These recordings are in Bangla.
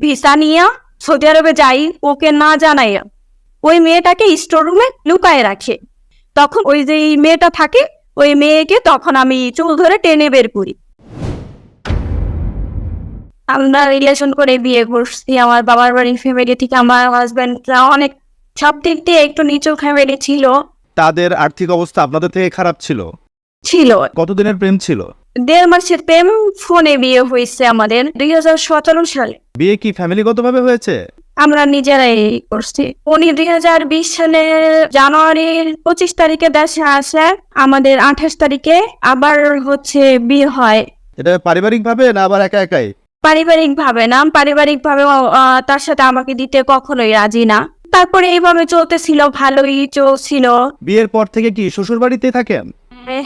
ভিসা নিয়ে সৌদি আরবে যাই ওকে না জানাইয়া ওই মেয়েটাকে স্টোর রুমে লুকায় রাখে। তখন ওই যে মেয়েটা থাকে ওই মেয়েকে তখন আমি চুল ধরে টেনে বের করি। আমরা রিলেশন করে বিয়ে করছি আমার বাবার বাড়ির ফ্যামিলি থেকে আমার হাজব্যান্ডরা অনেক সব দিক দিয়ে একটু নিচু ফ্যামিলি ছিল। তাদের আর্থিক অবস্থা আপনাদের থেকে খারাপ ছিল? ছিল। কতদিনের প্রেম ছিল? দেড় মাসের প্রেম ফোনে বিয়ে হয়েছে আমাদের দুই হাজার সতেরো সালে। বিয়ে কি ফ্যামিলিগতভাবে হয়েছে? আমরা নিজেরাই করছি। উনি দুই হাজার বিশ সালের জানুয়ারির পঁচিশ তারিখে দেশে আসে আমাদের আঠাশ তারিখে আবার হচ্ছে বিয়ে হয়। এটা পারিবারিক ভাবে না আবার একা একাই? পারিবারিক ভাবে না পারিবারিক ভাবে তার সাথে আমাকে দিতে কখনোই রাজি না। তারপরে এইভাবে চলতেছিল ভালোই চলছিল। বিয়ের পর থেকে কি শ্বশুর বাড়িতে থাকেন?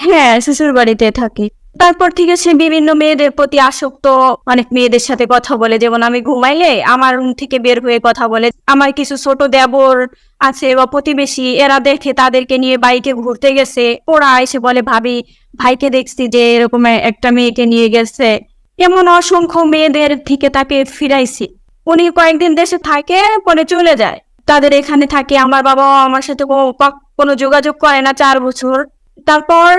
হ্যাঁ শ্বশুর বাড়িতে থাকি। তারপর থেকে সে বিভিন্ন মেয়েদের প্রতি আসক্ত, অনেক মেয়েদের সাথে কথা বলে, যেমন আমি ঘুমাইলে আমার রুম থেকে বের হয়ে কথা বলে, আমার কিছু ছোট দেবর আছে বা প্রতিবেশী, এরা দেখে তাদেরকে নিয়ে বাইকে ঘুরতে গেছে। ওরা এসে বলে, ভাবি, ভাইকে দেখছি যে এরকম একটা মেয়েকে নিয়ে গেছে। এমন অসংখ্য মেয়েদের থেকে তাকে ফিরাইছি। উনি কয়েকদিন দেশে থাকে, পরে চলে যায়। তাদের এখানে থাকে, আমার বাবাও আমার সাথে কোনো যোগাযোগ করে না চার বছর। তারপর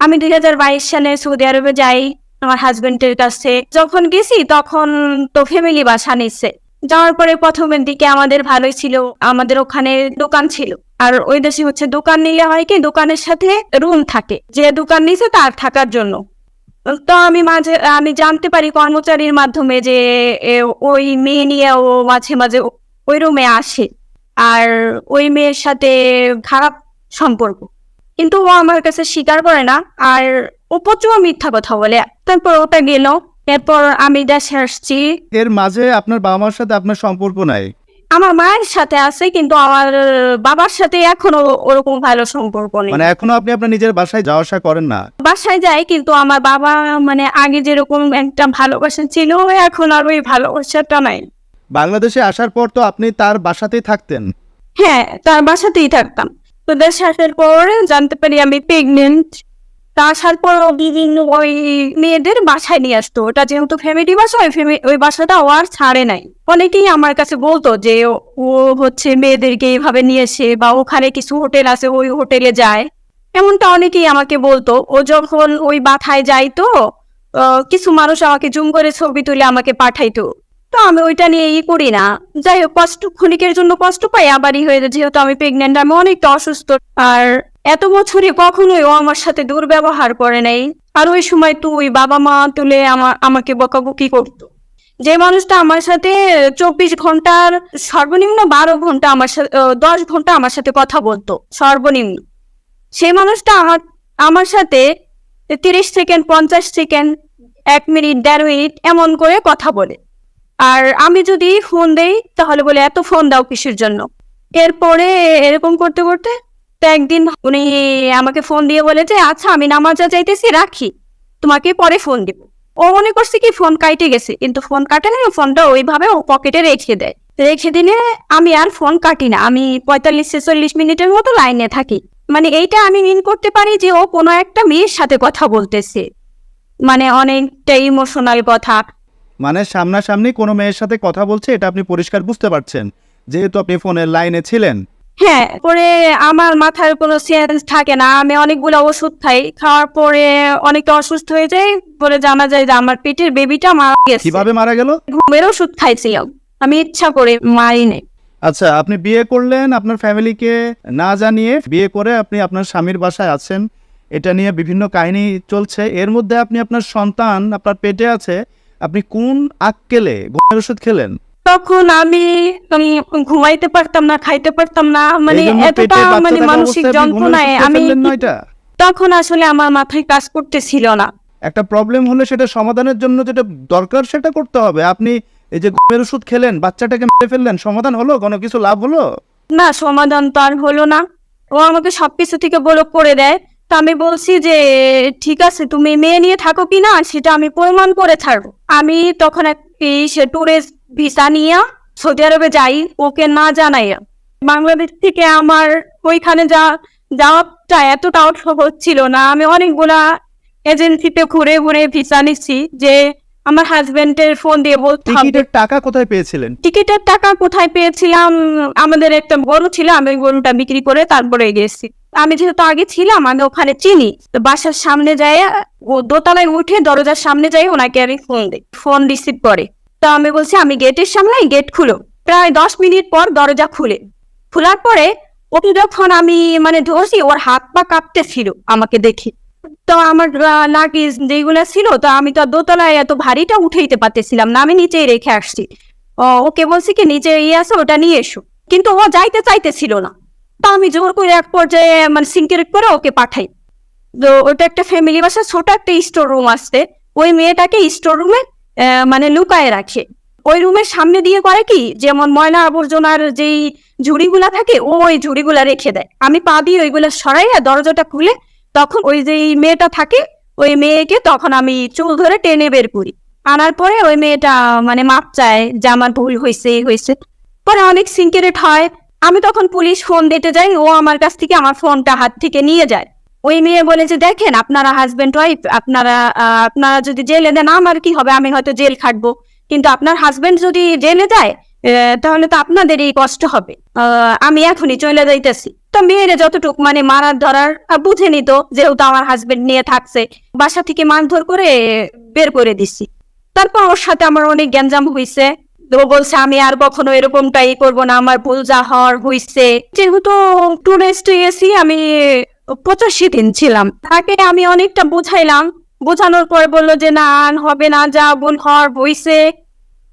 আমি দুই হাজার বাইশ সালে সৌদি আরবে যাই, আমার হাজবেন্ডের কাছে। যখন গেছি, তখন তো ফ্যামিলি বাসা নিচ্ছে যাওয়ার পরে প্রথমের দিকে আমাদের ভালোই ছিল, আমাদের ওখানে দোকান ছিল। আর ওই দেশে হচ্ছে দোকান নিলে হয় কি, দোকানের সাথে রুম থাকে। যে দোকান নিছে, তার থাকার জন্য। তো আমি মাঝে, আমি জানতে পারি কর্মচারীর মাধ্যমে যে ওই মেয়ে নিয়ে ও মাঝে মাঝে ওই রুমে আসে। আর ওই মেয়ের সাথে খারাপ সম্পর্ক। কিন্তু ও আমার কাছে স্বীকার করে না আর ও প্রচুর মিথ্যা কথা বলে। তারপর ওটা গেল। এরপর আমি দেশে আসছি। এর মাঝে আপনার বাবা মার সাথে আপনার সম্পর্ক নাই? আমার মায়ের সাথে আছে কিন্তু আমার বাবার সাথে এখনও ওরকম ভালো সম্পর্ক নেই। মানে এখনও আপনি আপনার নিজের বাসায় যাওয়া আসা করেন না? বাসায় যাই কিন্তু আমার বাবা মানে আগে যেরকম একটা ভালোবাসা ছিল এখন আর ওই ভালোবাসাটা নাই। বাংলাদেশে আসার পর তো আপনি তার বাসাতেই থাকতেন। হ্যাঁ তার বাসাতেই থাকতাম। তো দেশে আসার পর জানতে পারি আমি প্রেগনেন্ট তা আসার পর বিভিন্ন ওই মেয়েদের বাসায় নিয়ে আসতো। ওটা যেহেতু ফ্যামিলি বাসা, ওই ওই বাসাটা আর ছাড়ে নাই। অনেকেই আমার কাছে বলতো যে ও- হচ্ছে মেয়েদেরকে এইভাবে নিয়ে এসে বা ওখানে কিছু হোটেল আছে, ওই হোটেলে যায়। এমনটা অনেকেই আমাকে বলতো। ও যখন ওই বাথায় যাইতো কিছু মানুষ আমাকে জুম করে ছবি তুলে আমাকে পাঠাইতো। তো আমি ওইটা নিয়ে ই করি না। যাই হোক কষ্ট ক্ষণিকের জন্য কষ্ট পাই, আবারই হয়ে যায়। যেহেতু আমি প্রেগনেন্ট আমি অনেকটা অসুস্থ। আর এত বছরে কখনোই ও আমার সাথে দুর্ব্যবহার করে নাই। আর ওই সময় তুই, বাবা মা তুলে আমার, আমাকে বকাবকি করতো। যে মানুষটা আমার সাথে চব্বিশ ঘণ্টার সর্বনিম্ন বারো ঘণ্টা আমার সাথে দশ ঘণ্টা আমার সাথে কথা বলতো, সর্বনিম্ন। সেই মানুষটা আমার আমার সাথে তিরিশ সেকেন্ড, পঞ্চাশ সেকেন্ড, এক মিনিট, দেড় মিনিট এমন করে কথা বলে। আর আমি যদি ফোন দেই, তাহলে বলে, এত ফোন দাও কিসের জন্য? এরপরে এরকম করতে করতে তো একদিন উনি আমাকে ফোন দিয়ে বলে যে আচ্ছা আমি নামাজা যাইতেছি রাখি। তোমাকে পরে ফোন দিব। ও মনে করছে কি, ফোন কাইটে গেছে, কিন্তু ফোন কাটে না, ফোনটা ওইভাবে ও পকেটে রেখে দেয়। রেখে দিলে আমি আর ফোন কাটি না, আমি পঁয়তাল্লিশ ছেচল্লিশ মিনিটের মতো লাইনে থাকি। মানে এইটা আমি মিন করতে পারি যে, ও কোনো একটা মেয়ের সাথে কথা বলতেছে। মানে অনেকটা ইমোশনাল কথা মানে সামনাসামনি কোনো মেয়ের সাথে কথা বলছে এটা আপনি পরিষ্কার বুঝতে পারছেন। যেহেতু আপনি ফোনের লাইনে ছিলেন। হ্যাঁ পরে আমার মাথার কোনো সেন্স থাকে না। আমি অনেকগুলো ওষুধ খাই। খাওয়ার পরে অনেকটা অসুস্থ হয়ে যায় পরে জানা যায় যে আমার পেটের বেবিটা মারা গেছে। কীভাবে মারা গেল? ঘুমের ওষুধ খাইছিলাম। আমি ইচ্ছা করে মারি নাই আচ্ছা আপনি বিয়ে করলেন আপনার ফ্যামিলিকে না জানিয়ে বিয়ে করে আপনি আপনার স্বামীর বাসায় আছেন। এটা নিয়ে বিভিন্ন কাহিনী চলছে। এর মধ্যে আপনি আপনার সন্তান আপনার পেটে আছে। আপনি কোন আক্কেলে ঘুমের ওষুধ খেলেন? তখন আমি ঘুমাইতে পারতাম না খাইতে পারতাম না মানে এতটা মানে মানসিক যন্ত্রণায় আমি? তখন আসলে আমার মাথায় কাজ করতেছিল না। একটা প্রবলেম হলে সেটা সমাধানের জন্য যেটা দরকার সেটা করতে হবে। আপনি এই যে ঘুমের ওষুধ খেলেন বাচ্চাটাকে মেরে ফেললেন সমাধান হলো? কোনো কিছু লাভ হলো? না সমাধান তো আর হলো না। ও আমাকে সবকিছু থেকে ব্লক করে দেয়। তা আমি বলছি যে ঠিক আছে তুমি মেয়ে নিয়ে থাকো কি না সেটা আমি প্রমাণ করে ছাড়বো। আমি তখন একটি সে ট্যুরিস্ট ভিসা নিয়ে সৌদি আরবে যাই ওকে না জানাইয়া। বাংলাদেশ থেকে আমার ওইখানে যা যাওয়াটা এতটাও সহজ ছিল না। আমি অনেকগুলা এজেন্সিতে ঘুরে ঘুরে ভিসা নিচ্ছি যে আমার হাজবেন্ডের ফোন দিয়ে বলতে টিকিটের টাকা কোথায় পেয়েছিলেন? টিকিটের টাকা কোথায় পেয়েছিলাম? আমাদের একটা গরু ছিল আমি ওই গরুটা বিক্রি করে তারপরে গেছি আমি যেহেতু আগে ছিলাম, আমি ওখানে চিনি। তো বাসার সামনে যাই ও দোতলায় উঠে দরজার সামনে যাই ওনাকে আমি ফোন দিই ফোন রিসিভ করে। তো আমি বলছি, আমি গেটের সামনে গেট খুলো। প্রায় দশ মিনিট পর দরজা খুলে। খোলার পরে ওকে যখন আমি মানে ধরছি, ওর হাত পা কাঁপতে ছিল আমাকে দেখি। তো আমার লাগেজ যেগুলো ছিল, তো আমি তো দোতলায় এত ভারীটা উঠাইতে পারতেছিলাম না, আমি নিচেই রেখে আসছি। ওকে বলছি কি, নিচে ইয়ে আছে, ওটা নিয়ে এসো। কিন্তু ও যাইতে চাইতেছিল না। তো আমি জোর করে এক পর্যায়ে মানে সিনক্রেট করে ওকে পাঠাই। তো ওটা একটা ফ্যামিলি বাসা, ছোট একটা স্টোর রুম আসতে ওই মেয়েটাকে স্টোর রুমে মানে লুকায় রাখে। ওই রুমের সামনে দিয়ে করে কি, যেমন ময়লা আবর্জনার যেই ঝুড়িগুলা থাকে, ও ওই ঝুড়িগুলা রেখে দেয়। আমি পা দিয়ে ওইগুলা সরাইয়া দরজাটা খুলে তখন ওই যে মেয়েটা থাকে, ওই মেয়েকে তখন আমি চুল ধরে টেনে বের করি। আনার পরে ওই মেয়েটা মানে মাপ চায় যে আমার ভুল হয়েছে হয়েছে পরে অনেক সিনক্রেট হয়। আমি তখন পুলিশ ফোন দিতে যাই, ও আমার কাছ থেকে আমার ফোনটা হাত থেকে নিয়ে যায়। ওই মেয়ে বলে যে দেখেন, আপনারা হাজবেন্ড ওয়াইফ আপনারা আপনারা যদি জেলে দেন, আমার কি হবে? আমি হয়তো জেল খাটবো। কিন্তু আপনার হাজবেন্ড যদি জেলে যায় তাহলে তো আপনাদেরই কষ্ট হবে। আমি এখনই চলে যাইতেছি। তো মেয়েরে যতটুক মানে মারার ধরার বুঝে নিত, যেহেতু আমার হাজবেন্ড নিয়ে থাকছে, বাসা থেকে মারধর করে বের করে দিছি। তারপর ওর সাথে আমার অনেক গ্যাঞ্জাম হয়েছে তো বলছে আমি আর কখনো এরকমটাই করব না। আমার ভুল যা হওয়ার হয়েছে যেহেতু টুরিস্ট গেছি আমি পঁচাশি দিন ছিলাম। তাকে আমি অনেকটা বুঝাইলাম। বোঝানোর পর বলল যে না হবে না যা বোন হওয়ার হইছে।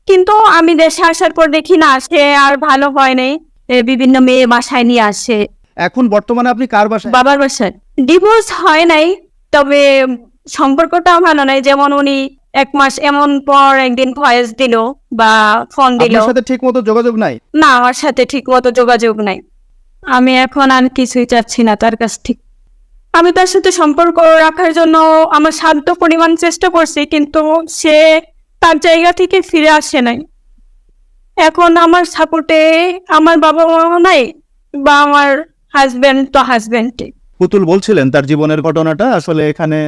কিন্তু আমি দেশে আসার পর দেখি না সে আর ভালো হয় নাই। বিভিন্ন মেয়ে বাসায় নিয়ে আসে। এখন বর্তমানে আপনি কার বাসায়? বাবার বাসায়। ডিভোর্স হয় নাই তবে সম্পর্কটা ভালো নাই। যেমন উনি এক মাস এমন পর একদিন ভয়েস দিল বা ফোন দিল। আপনার সাথে ঠিক মতো যোগাযোগ নাই? না আমার সাথে ঠিক মতো যোগাযোগ নাই। আমি এখন আর কিছুই চাচ্ছি না তার কাছ থেকে। আমি তার সাথে সম্পর্ক রাখার জন্য আমার সাধ্য পরিমাণ চেষ্টা করছি কিন্তু সে তার জায়গা থেকে ফিরে আসে নাই। এখন আমার সাপোর্টে আমার বাবা মা নাই বা আমার হাজবেন্ড তো হাজবেন্ডই পুতুল বলছিলেন তার জীবনের ঘটনাটা আসলে এখানে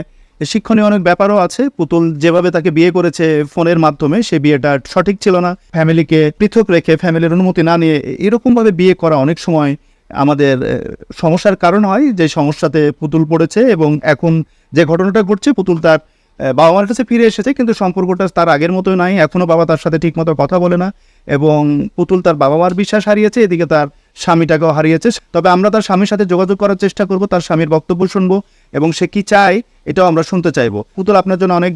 শিক্ষণীয় অনেক ব্যাপারও আছে। পুতুল যেভাবে তাকে বিয়ে করেছে ফোনের মাধ্যমে, সে বিয়েটা সঠিক ছিল না। ফ্যামিলিকে পৃথক রেখে ফ্যামিলির অনুমতি না নিয়ে এরকমভাবে বিয়ে করা অনেক সময় আমাদের সমস্যার কারণ হয় যে সমস্যাতে পুতুল পড়েছে এবং এখন যে ঘটনাটা ঘটছে, পুতুল তার বাবা মার কাছে ফিরে এসেছে, কিন্তু সম্পর্কটা তার আগের মতোই নাই। এখনও বাবা তার সাথে ঠিকমতো কথা বলে না এবং পুতুল তার বাবা মার বিশ্বাস হারিয়েছে। এদিকে তার স্বামীটাকেও হারিয়েছে। তবে আমরা তার স্বামীর সাথে যোগাযোগ করার চেষ্টা করব, তার স্বামীর বক্তব্য শুনব এবং সে কি চায়, এটাও আমরা শুনতে চাইব। পুতুল, আপনার জন্য অনেক